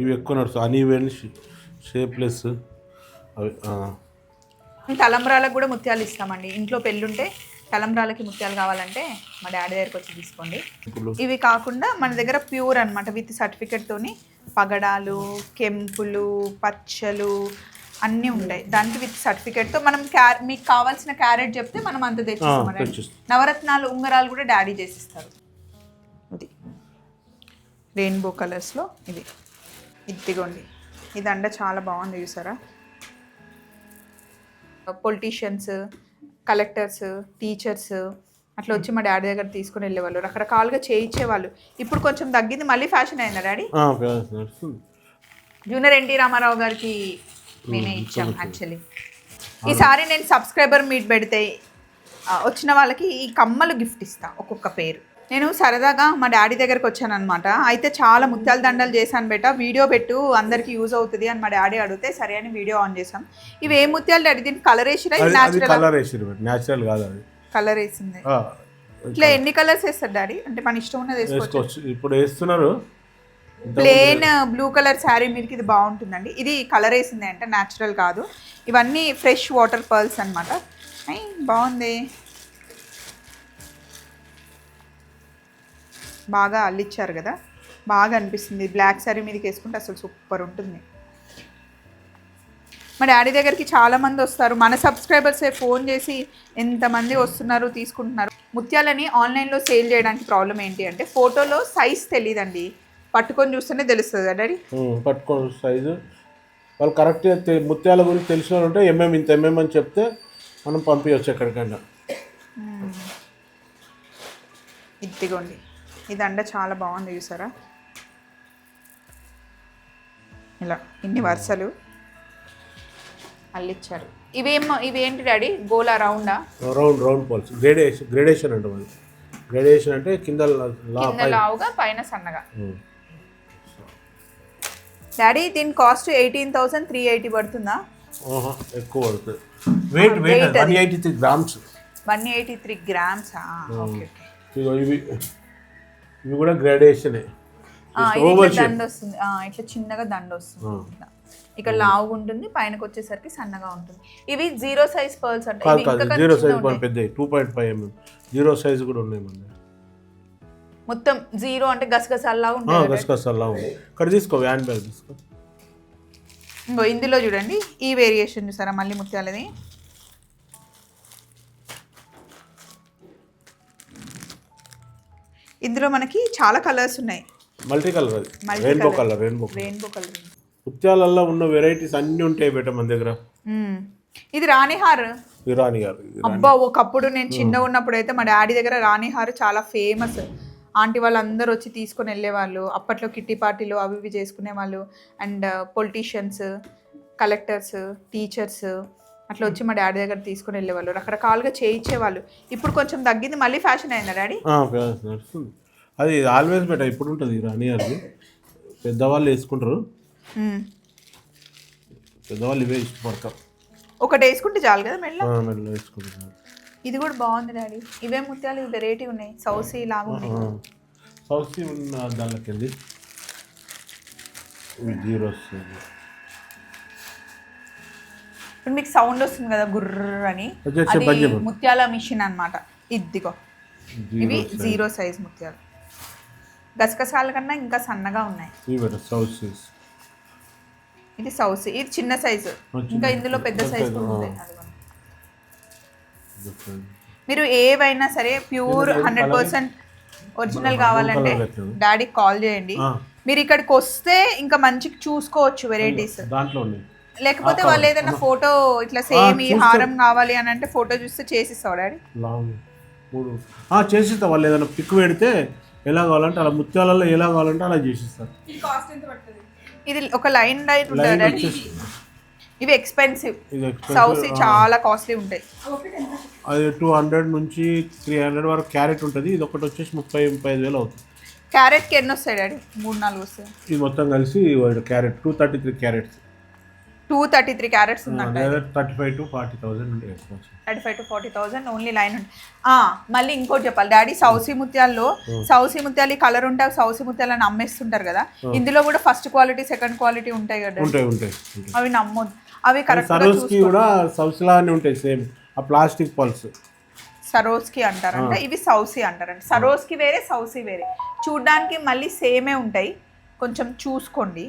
ఇవి ఎక్కువ నడుస్తాయి అనీవెన్ షేప్లెస్ అవి. తలంబ్రాలకు కూడా ముత్యాలు ఇస్తామండి ఇంట్లో పెళ్ళుంటే తలంబ్రాలకి ముత్యాలు కావాలంటే మా డాడీ దగ్గరికి వచ్చి తీసుకోండి ఇవి కాకుండా మన దగ్గర ప్యూర్ అనమాట విత్ సర్టిఫికెట్తోని పగడాలు కెంపులు పచ్చలు అన్నీ ఉంటాయి దానికి విత్ సర్టిఫికెట్తో మనం క్యా మీకు కావాల్సిన క్యారెట్ చెప్తే మనం అంత. తెచ్చిస్తాం. నవరత్నాలు ఉంగరాలు కూడా డాడీ చేసిస్తారు ఇది రెయిన్బో కలర్స్లో ఇది ఇదిగోండి. ఈ దండ చాలా బాగుంది చూసారా? పొలిటీషియన్స్ కలెక్టర్స్ టీచర్స్ అట్లా వచ్చి మా డాడీ దగ్గర తీసుకుని వెళ్ళేవాళ్ళు. రకరకాలుగా చేయించేవాళ్ళు. ఇప్పుడు కొంచెం తగ్గింది. మళ్ళీ ఫ్యాషన్ అయిందా డాడీ? జూనియర్ ఎన్టీ రామారావు గారికి నేనే ఇచ్చాం యాక్చువల్లీ ఈసారి నేను సబ్స్క్రైబర్ మీట్ పెడితే వచ్చిన వాళ్ళకి ఈ కమ్మలు గిఫ్ట్ ఇస్తా ఒక్కొక్క పేరు. నేను సరదాగా మా డాడీ దగ్గరకు వచ్చాను అనమాట అయితే చాలా ముత్యాల దండలు చేశాను బేట. వీడియో పెట్టు అందరికి యూజ్ అవుతుంది అని మా డాడీ అడిగితే సరే అని వీడియో ఆన్ చేసాం ఇవి ఏ ముత్యాలు డాడీ? దీనికి కలర్ వేసిరా? కలర్ వేసిరు న్యాచురల్ కాదు అది. కలర్ వేసింది. ఇట్లా ఎన్ని కలర్స్ వేస్తారు డాడీ? అంటే మన ఇష్టం ఉన్నది వేసుకోవచ్చు. వేసుకోవచ్చు. ఇప్పుడు వేస్తున్నారు. ప్లేన్ బ్లూ కలర్ శారీ మీదకి ఇది బాగుంటుందండి. ఇది కలర్ వేసింది అంటే న్యాచురల్ కాదు. ఇవన్నీ ఫ్రెష్ వాటర్ పర్ల్స్ అనమాట బాగుంది. బాగా అల్లిచ్చారు కదా? బాగా అనిపిస్తుంది. బ్లాక్ శారీ మీదకి వేసుకుంటే అసలు సూపర్ ఉంటుంది. మా డాడీ దగ్గరికి చాలా మంది వస్తారు. మన సబ్స్క్రైబర్సే ఫోన్ చేసి ఎంతమంది వస్తున్నారు తీసుకుంటున్నారు? ముత్యాలని ఆన్లైన్లో సేల్ చేయడానికి ప్రాబ్లం ఏంటి అంటే ఫోటోలో సైజ్ తెలియదండి పట్టుకొని చూస్తేనే తెలుస్తుంది డాడీ? పట్టుకొని సైజు. వాళ్ళు కరెక్ట్గా ముత్యాల గురించి తెలిసిన వాళ్ళు ఉంటే ఎంఎం ఇంత ఎంఎం అని చెప్తే మనం పంపించవచ్చు ఎక్కడికైనా. ఇదిగోండి. ఈ దండ చాలా బాగుంది చూసారా? ఇలా ఇన్ని వరుసలు అల్లిచ్చారు. ఇవేం ఇవేంటి డాడీ? గోలా రౌండా? Round round pearls. Gradation gradation అంటాం అది గ్రేడేషన్ అంటే కింద కింద లావుగా పైన సన్నగా. డాడీ దీని cost eighteen thousand three eighty పడుతుందా? ఎక్కువ పడుతుంది. Weight weight one eighty three grams one eighty three గ్రామ్సా ఇవి ఇవి కూడా గ్రాడేషనే వస్తుంది. ఆ, ఇట్లా చిన్నగా దండ వస్తుంది. ఇట్లా. ఇక్కడ లావుగా ఉంటుంది పైనకి వచ్చేసరికి సన్నగా ఉంటుంది. ఇవి జీరో సైజ్ పర్ల్స్ అంటే. జీరో సైజ్ పెద్ద two point five mm zero size కూడా ఉన్నాయి మన. మొత్తం జీరో అంటే గసగసాల్లా ఆ, ఉంటాయి కదా. గసగసాలా ఉంది ఇక్కడ తీసుకో వ్యాన్ బ్యాగ్ తీసుకో. ఇందులో చూడండి. ఈ వేరియేషన్ చూసారా? మళ్ళీ ముత్యాలది. ఇందులో మనకి చాలా కలర్స్ ఉన్నాయి. Multi colour rainbow. Colour rainbow rainbow colour ముత్యాలల్లో ఉన్న వెరైటీస్ అన్నీ ఉంటాయి బేట మన దగ్గర. ఇది రాణిహార్. ఇరానీ గారు అబ్బా ఒకప్పుడు నేను చిన్నగా ఉన్నప్పుడు అయితే మా డాడీ దగ్గర రాణిహార్ చాలా ఫేమస్ ఆంటీ వాళ్ళందరూ వచ్చి తీసుకొని వెళ్ళేవాళ్ళు. అప్పట్లో కిట్టి పార్టీలు అవి ఇవి చేసుకునే వాళ్ళు అండ్ పొలిటీషియన్స్ కలెక్టర్స్ టీచర్స్ అట్లా వచ్చి మా డాడీ దగ్గర తీసుకొని వెళ్ళేవాళ్ళు. రకరకాలుగా చేయించేవాళ్ళు. ఇప్పుడు కొంచెం తగ్గింది మళ్ళీ ఫ్యాషన్ అయిందా డాడీ? అది ఆల్వేస్ బెటర్ ఇప్పుడు ఉంటుంది ఇరానీ గారిది. పెద్దవాళ్ళు వేసుకుంటారు. పెద్దవాళ్ళు ఇవే ఇష్టపడతారు. ఒకటి వేసుకుంటే చాలు కదా మెల్ల వేసుకుంటారు ఇది కూడా బాగుంది డాడీ. ఇవే ముత్యాలు వెరైటీ ఉన్నాయి. సౌసీ లాగా ఉన్నాయి. సౌత్ ఉన్న దానిలోకి వెళ్ళి జీరో వస్తుంది. ఇప్పుడు మీకు సౌండ్ వస్తుంది కదా గుర్ర అని అది. ముత్యాల మిషన్ అన్నమాట. ఇదిగో ఇవి జీరో సైజ్ ముత్యాలు. గసగసాల కన్నా ఇంకా సన్నగా ఉన్నాయి. ఇది సౌస్ ఇది చిన్న సైజు ఇంకా ఇందులో పెద్ద సైజ్ ఉంది. మీరు ఏవైనా సరే ప్యూర్ హండ్రెడ్ పర్సెంట్ ఒరిజినల్ కావాలంటే? డాడీకి కాల్ చేయండి. మీరు ఇక్కడికి వస్తే ఇంకా మంచిగా చూసుకోవచ్చు వెరైటీస్ దాంట్లో లేకపోతే వాళ్ళు ఏదైనా ఫోటో ఇట్లా సేమ్ ఈ హారం కావాలి అని అంటే ఫోటో చూస్తే చేసిస్తావు డాడీ? లాంగ్ మూడు. ఆ, చేసిస్తా. వాళ్ళు ఏదైనా పిక్ పెడితే ఎలా కావాలంటే అలా ముత్యాలలో ఎలా కావాలంటే అలా చేసిస్తారు. ఇది ఒక లైన్ లైన్ ఉంటుంది ఇవి ఎక్స్పెన్సివ్. సౌసి చాలా కాస్ట్లీ ఉంటాయి. అది టూ హండ్రెడ్ నుంచి త్రీ హండ్రెడ్ వరకు క్యారెట్ ఉంటుంది. ఇది ఒకటి వచ్చేసి ముప్పై ముప్పై ఐదు వేలు అవుతుంది. క్యారెట్కి ఎన్ని వస్తాయి డాడీ? మూడు నాలుగు వస్తాయి. ఇది మొత్తం కలిసి carat two thirty three carats. Two thirty three carats thirty five to forty thousand thirty five to forty thousand only line ఉంది. మళ్ళీ ఇంకోటి చెప్పాలి. డాడీ సౌసీ ముత్యాల్లో సౌసీ ముత్యాలు కలర్ ఉంటే అవి సౌసీ ముత్యాలు అని అమ్మేస్తుంటారు కదా. ఇందులో కూడా ఫస్ట్ క్వాలిటీ సెకండ్ క్వాలిటీ ఉంటాయి కదా ఉంటాయి ఉంటాయి ఉంటాయి. అవి నమ్మొద్దు. అవి కరెక్ట్ సరోస్కి కూడా సౌస్లానే ఉంటాయి సేమ్. ఆ ప్లాస్టిక్ పల్స్. సరోస్కి అంటారంట. ఇవి సౌసీ అంటారంట. సరోస్కి వేరే సౌసీ వేరే. చూడ్డానికి మళ్ళీ సేమే ఉంటాయి. కొంచెం చూసుకోండి.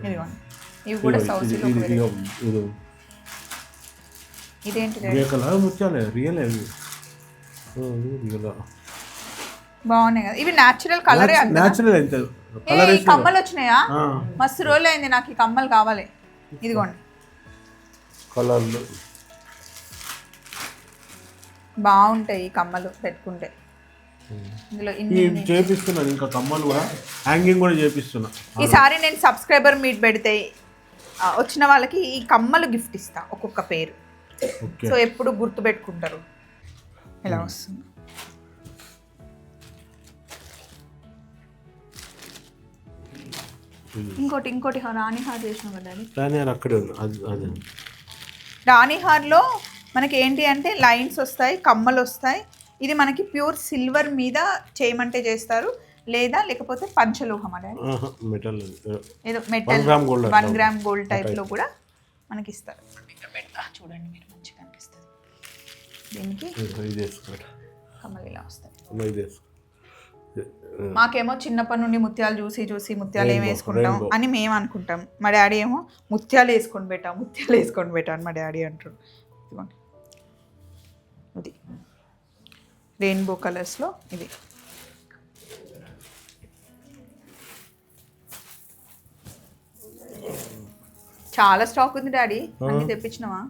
ఇదిగోండి ఇవి కూడా ఇదేంటి ముత్యాలే రియల్ బాగున్నాయి కదా. ఇవి న్యాచురల్ కలరే న్యాచురల్ ఈ కమ్మలు వచ్చినాయా? మస్తు రోజులు అయింది నాకు ఈ కమ్మలు కావాలి. ఇదిగోండి. కలర్లు బాగుంటాయి ఈ కమ్మలు పెట్టుకుంటే. ఇందులో ఇన్ని చేపిస్తున్నాను ఇంకా కమ్మలు కూడా. హ్యాంగింగ్ కూడా చేపిస్తున్నా. ఈసారి నేను సబ్స్క్రైబర్ మీట్ పెడితే వచ్చిన వాళ్ళకి ఈ కమ్మలు గిఫ్ట్ ఇస్తా ఒక్కొక్క పేరు. సో ఎప్పుడు గుర్తు పెట్టుకుంటారు ఇలా వస్తుంది? ఇంకోటి ఇంకోటి హా- రాణి హార్ చేసినాం కదా అక్కడే ఉంది అది అదే. రాణి హార్లో మనకి ఏంటి అంటే లైన్స్ వస్తాయి కమ్మలు వస్తాయి. ఇది మనకి ప్యూర్ సిల్వర్ మీద చేయమంటే చేస్తారు. లేదా లేకపోతే పంచలోహం అనే మెటల్ ఏదో మెటల్ వన్ గ్రామ్ గోల్డ్ టైప్లో కూడా మనకి ఇస్తారు చూడండి మీరు మంచిగా అనిపిస్తుంది. దీనికి మాకేమో చిన్నప్పటి నుండి ముత్యాలు చూసి చూసి ముత్యాలు ఏం Rainbow, వేసుకుంటాం. అని మేము అనుకుంటాం. మా డాడీ ఏమో ముత్యాలు వేసుకొని పెట్టా ముత్యాలు వేసుకొని పెట్టా అని మా డాడీ అంటారు. ఇది. రెయిన్బో కలర్స్లో ఇది చాలా స్టాక్ ఉంది డాడీ. అన్ని తెప్పించినావా?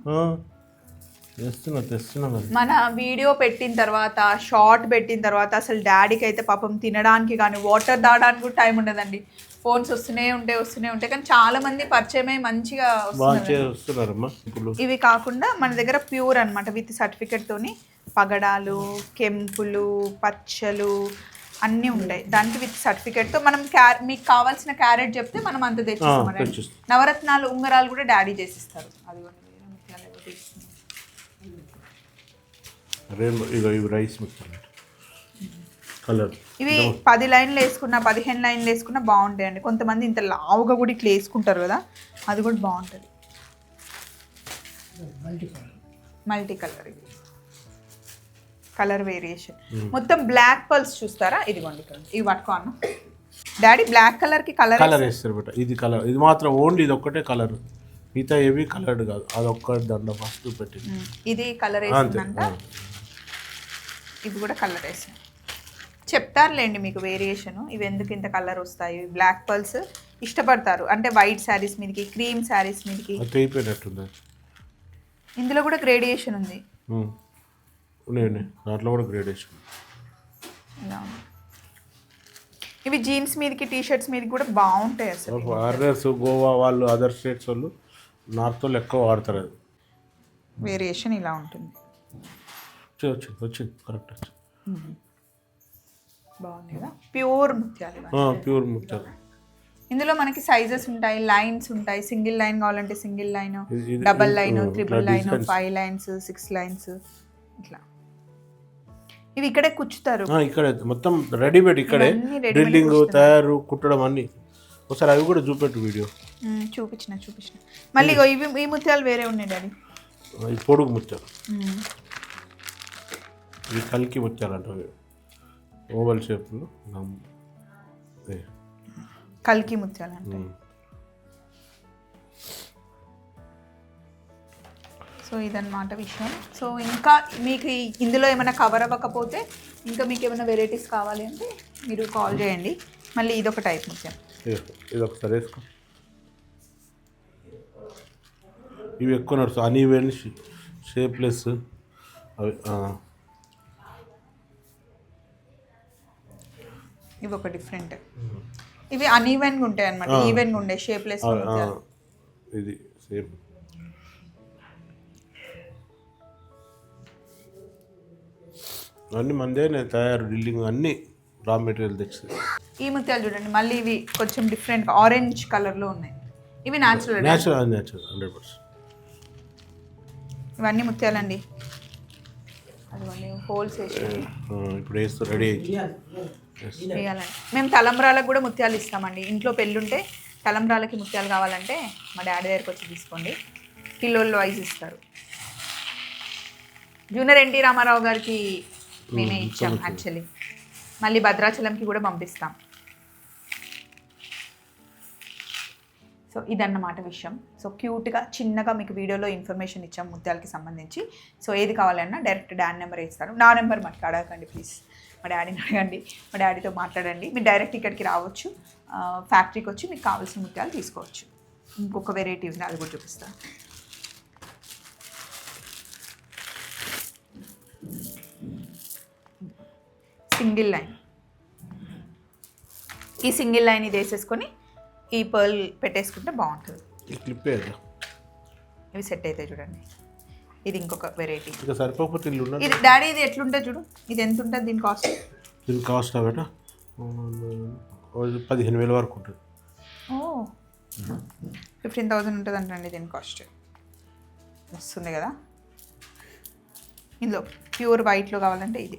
తెస్తున్నా తెస్తున్నా మన వీడియో పెట్టిన తర్వాత షార్ట్ పెట్టిన తర్వాత అసలు డాడీకి అయితే పాపం తినడానికి కానీ వాటర్ తాగడానికి కూడా టైం ఉండదండి. ఫోన్స్ వస్తూనే ఉంటాయి వస్తూనే ఉంటాయి కానీ చాలా మంది పరిచయమై మంచిగా వస్తున్నారు. ఇవి కాకుండా మన దగ్గర ప్యూర్ అనమాట విత్ సర్టిఫికెట్ తోని. పగడాలు కెంపులు పచ్చలు అన్నీ ఉంటాయి. దానికి విత్ సర్టిఫికెట్తో మనం క్యార్ మీకు కావాల్సిన క్యారెట్ చెప్తే మనం అంత తెచ్చిస్తాం. నవరత్నాలు ఉంగరాలు కూడా డాడీ చేసిస్తారు. అది ఇవి రైస్ మిక్చర్ కలర్. ఇవి పది లైన్లు వేసుకున్నా పదిహేను లైన్లు వేసుకున్నా బాగుంటాయండి. కొంతమంది ఇంత లావుగా కూడా ఇట్లా వేసుకుంటారు కదా అది కూడా బాగుంటుంది. మల్టీ కలర్ ఇది కలర్ వేరియేషన్. మొత్తం బ్లాక్ పల్స్ చూస్తారా? ఇదిగోండి ఇవి పట్టుకో అన్న. డాడీ బ్లాక్ కలర్కి కలర్ కలర్ వేస్తారు బేట ఇది కలర్. ఇది మాత్రం ఓన్లీ ఇది ఒక్కటే కలర్. మిగతా ఏవి కలర్డ్ కాదు. అది ఒక్క దండ ఫస్ట్ పెట్టింది ఇది కలర్ వేసిందంట. ఇది కూడా కలర్ వేసింది చెప్తారులేండి మీకు వేరియేషన్. ఇవి ఎందుకు ఇంత కలర్ వస్తాయి? బ్లాక్ పల్స్ ఇష్టపడతారు. అంటే వైట్ శారీస్ మీదకి క్రీమ్ శారీస్ మీదకి. ఇందులో కూడా గ్రేడియేషన్ ఉంది. ఉన్నాయి ఉన్నాయి దాంట్లో కూడా గ్రేడేషన్ ఇవి జీన్స్ మీదకి టీ షర్ట్స్ మీదకి కూడా బాగుంటాయి అసలు. ఫారినర్స్ గోవా వాళ్ళు అదర్ స్టేట్స్ వాళ్ళు నార్త్ వాళ్ళు ఎక్కువ వాడతారు అది. వేరియేషన్ ఇలా ఉంటుంది. వచ్చింది వచ్చింది కరెక్ట్ వచ్చింది బాగుంది కదా? ప్యూర్ ముత్యాలు. ప్యూర్ ముత్యాలు. ఇందులో మనకి సైజెస్ ఉంటాయి లైన్స్ ఉంటాయి. సింగిల్ లైన్ కావాలంటే సింగిల్ లైన్ డబల్ లైన్ ఇట్లా line. Five lines six lines ఇట్లా. ఇవి ఇక్కడే కుచ్చుతారు ఇక్కడే. మొత్తం రెడీమేడ్ ఇక్కడే. డ్రిల్లింగ్. తయారు కుట్టడం అన్ని. ఒకసారి అవి కూడా చూపెట్టు వీడియో. చూపించిన చూపించిన. మళ్ళీ ఇవి ఈ ముత్యాలు వేరే ఉన్నాయి డాడీ. ఈ పొడుగు ముత్యాలు. ఇవి కలికి ముత్యాలు అంటారు. ఓవల్ షేప్లో. కల్కి ముత్యాలు అంటే సో ఇదన్నమాట విషయం. సో ఇంకా మీకు ఇందులో ఏమైనా కవర్ అవ్వకపోతే ఇంకా మీకు ఏమైనా వెరైటీస్ కావాలి అంటే మీరు కాల్ చేయండి. మళ్ళీ ఇదొక టైప్ ముత్యం ఇది ఒకసారి వేసుకో. ఇవి ఎక్కువ నడుస్తాయి. అన్ఈవెన్ షేప్లెస్ అవి ఇవి ఒక డిఫరెంట్ ఇవి అన్ఈవెన్గా ఉంటాయి అనమాట ఈవెన్గా ఉండే షేప్లెస్ ఇది సేమ్ అన్ని మందే నేను తయారు డ్రిల్లింగ్ అన్ని రా మెటీరియల్ తెచ్చి ఈ ముత్యాలు చూడండి మళ్ళీ ఇవి కొంచెం డిఫరెంట్ ఆరెంజ్ కలర్లో ఉన్నాయి. ఇవి natural natural natural hundred percent ఇవన్నీ ముత్యాలండి. అదిగోండి హోల్స్ వేసి ఇప్పుడు వేస్తూ రెడీ వేయాలండి. మేము తలంబ్రాలకు కూడా ముత్యాలు ఇస్తామండి. ఇంట్లో పెళ్ళుంటే తలంబ్రాలకి ముత్యాలు కావాలంటే మా డాడీ దగ్గరికి వచ్చి తీసుకోండి. కిలోల వైజ్ ఇస్తారు. జూనియర్ ఎన్టీ రామారావు గారికి మేమే ఇచ్చాం యాక్చువల్లీ మళ్ళీ భద్రాచలంకి కూడా పంపిస్తాం. సో ఇదన్నమాట విషయం. సో క్యూట్గా చిన్నగా మీకు వీడియోలో ఇన్ఫర్మేషన్ ఇచ్చాం ముత్యాలకి సంబంధించి. సో ఏది కావాలన్నా డైరెక్ట్ డాడీ నెంబర్ ఇస్తాను నా నెంబర్ అడగకండి ప్లీజ్ మా డాడీని అడగండి మా డాడీతో మాట్లాడండి. మీరు డైరెక్ట్ ఇక్కడికి రావచ్చు. ఫ్యాక్టరీకి వచ్చి మీకు కావాల్సిన ముత్యాలు తీసుకోవచ్చు. ఇంకొక వెరైటీ ఉంది అది కూడా చూపిస్తాను. Single line. ఈ సింగిల్ లైన్ ఇది వేసేసుకొని ఈ పర్ల్ పెట్టేసుకుంటే బాగుంటుంది. క్లిప్ ఇవి సెట్ అవుతాయి చూడండి. ఇది ఇంకొక వెరైటీ సరిపోకపోతే ఇది డాడీ ఇది ఎట్లుంటుంది చూడు? ఇది ఎంత ఉంటుంది దీని కాస్ట్ దీని కాస్ట్ బేట? పదిహేను వేల వరకు ఉంటుంది. ఓ. ఫిఫ్టీన్ థౌజండ్ ఉంటుంది అంటండి దీని కాస్ట్ వస్తుంది కదా? ఇందులో ప్యూర్ వైట్లో కావాలంటే ఇది.